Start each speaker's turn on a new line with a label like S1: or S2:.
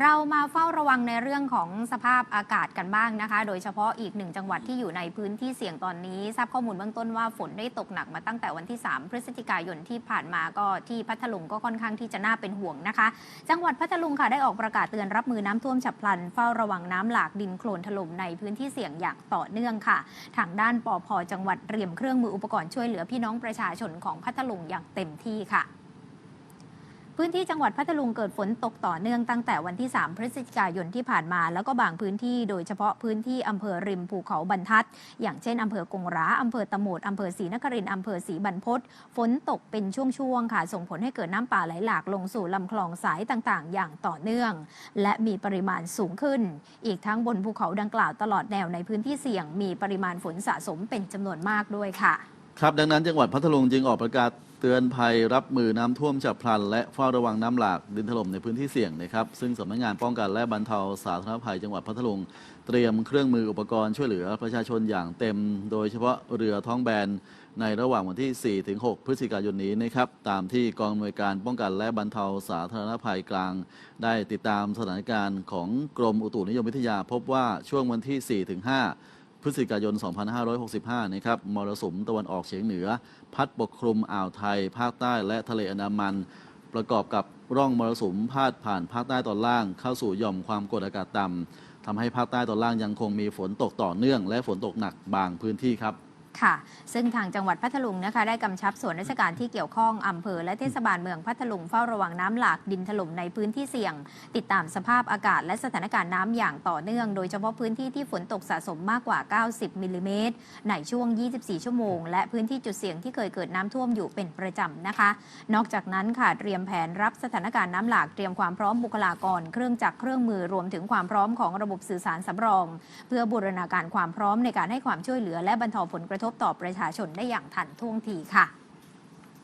S1: เรามาเฝ้าระวังในเรื่องของสภาพอากาศกันบ้างนะคะ โดยเฉพาะอีกหนึ่งจังหวัดที่อยู่ในพื้นที่เสี่ยงตอนนี้ ทราบข้อมูลเบื้องต้นว่าฝนได้ตกหนักมาตั้งแต่วันที่ 3 พฤศจิกายนที่ผ่านมาก็ที่พัทลุงก็ค่อนข้างที่จะน่าเป็นห่วงนะคะ จังหวัดพัทลุงค่ะได้ออกประกาศเตือนรับมือน้ำท่วมฉับพลัน เฝ้าระวังน้ำหลากดินโคลนถล่มในพื้นที่เสี่ยงอย่างต่อเนื่องค่ะ ทางด้านปอพจังหวัดเตรียมเครื่องมืออุปกรณ์ช่วยเหลือพี่น้องประชาชนของพัทลุงอย่างเต็มที่ค่ะ พื้นที่จังหวัดพัทลุงเกิดฝนตกต่อเนื่องตั้งแต่วันที่ 3 พฤศจิกายนที่ผ่านมา แล้วก็บางพื้นที่โดยเฉพาะพื้นที่อำเภอริมภูเขาบรรทัด อย่างเช่นอำเภอกงราอำเภอตะโมดอำเภอศรีนครินอำเภอศรีบรรพตฝนตกเป็นช่วงๆค่ะ ส่งผลให้เกิดน้ำป่าไหลหลากลงสู่ลำคลองสายต่างๆ อย่างต่อเนื่อง และมีปริมาณสูงขึ้น อีกทั้งบนภูเขาดังกล่าวตลอดแนวในพื้นที่เสี่ยง มีปริมาณฝนสะสมเป็นจำนวนมากด้วยค่ะ
S2: ครับดังนั้นจังหวัดพัทลุงจึงออกประกาศ เตือนภัยรับมือน้ำท่วมฉับพลัน และเฝ้าระวังน้ำหลากดินถล่มในพื้นที่เสี่ยงนะครับซึ่งสำนักงานป้องกันและบรรเทาสาธารณภัยจังหวัดพัทลุง เตรียมเครื่องมืออุปกรณ์ช่วยเหลือประชาชนอย่างเต็ม โดยเฉพาะเรือท้องแบนในระหว่างวันที่4ถึง6พฤศจิกายนนี้นะครับตามที่กองอำนวยการป้องกันและบรรเทาสาธารณภัยกลาง ได้ติดตามสถานการณ์ของกรมอุตุนิยมวิทยาพบว่าช่วงวันที่4ถึง5 พฤศจิกายน 2565 นะครับ มรสุมตะวันออกเฉียงเหนือ พัดปกคลุมอ่าวไทย ภาคใต้และทะเลอันดามัน ประกอบกับร่องมรสุมพาดผ่านภาคใต้ตอนล่าง เข้าสู่หย่อมความกดอากาศต่ำทำให้ภาคใต้ตอนล่างยังคงมีฝนตกต่อเนื่อง และฝนตกหนักบางพื้นที่ครับ
S1: ค่ะ ซึ่งทางจังหวัดพัทลุงนะคะได้กำชับส่วนราชการที่เกี่ยวข้องอำเภอและเทศบาลเมืองพัทลุงเฝ้าระวังน้ำหลากดินถล่มในพื้นที่เสี่ยง ติดตามสภาพอากาศและสถานการณ์น้ำอย่างต่อเนื่อง โดยเฉพาะพื้นที่ที่ฝนตกสะสมมากกว่า 90มิลลิเมตรในช่วง 24 ชั่วโมง และพื้นที่จุดเสี่ยงที่เคยเกิดน้ำท่วมอยู่เป็นประจำนะคะ นอกจากนั้นค่ะเตรียมแผนรับสถานการณ์น้ำหลากเตรียมความพร้อมบุคลากร เครื่องจักรเครื่องมือรวมถึงความพร้อมของระบบสื่อสารสำรอง เพื่อบูรณาการความพร้อมในการให้ความช่วยเหลือและบรรเทาผลกระททบต่อประชาชนได้อย่างทันท่วงทีค่ะ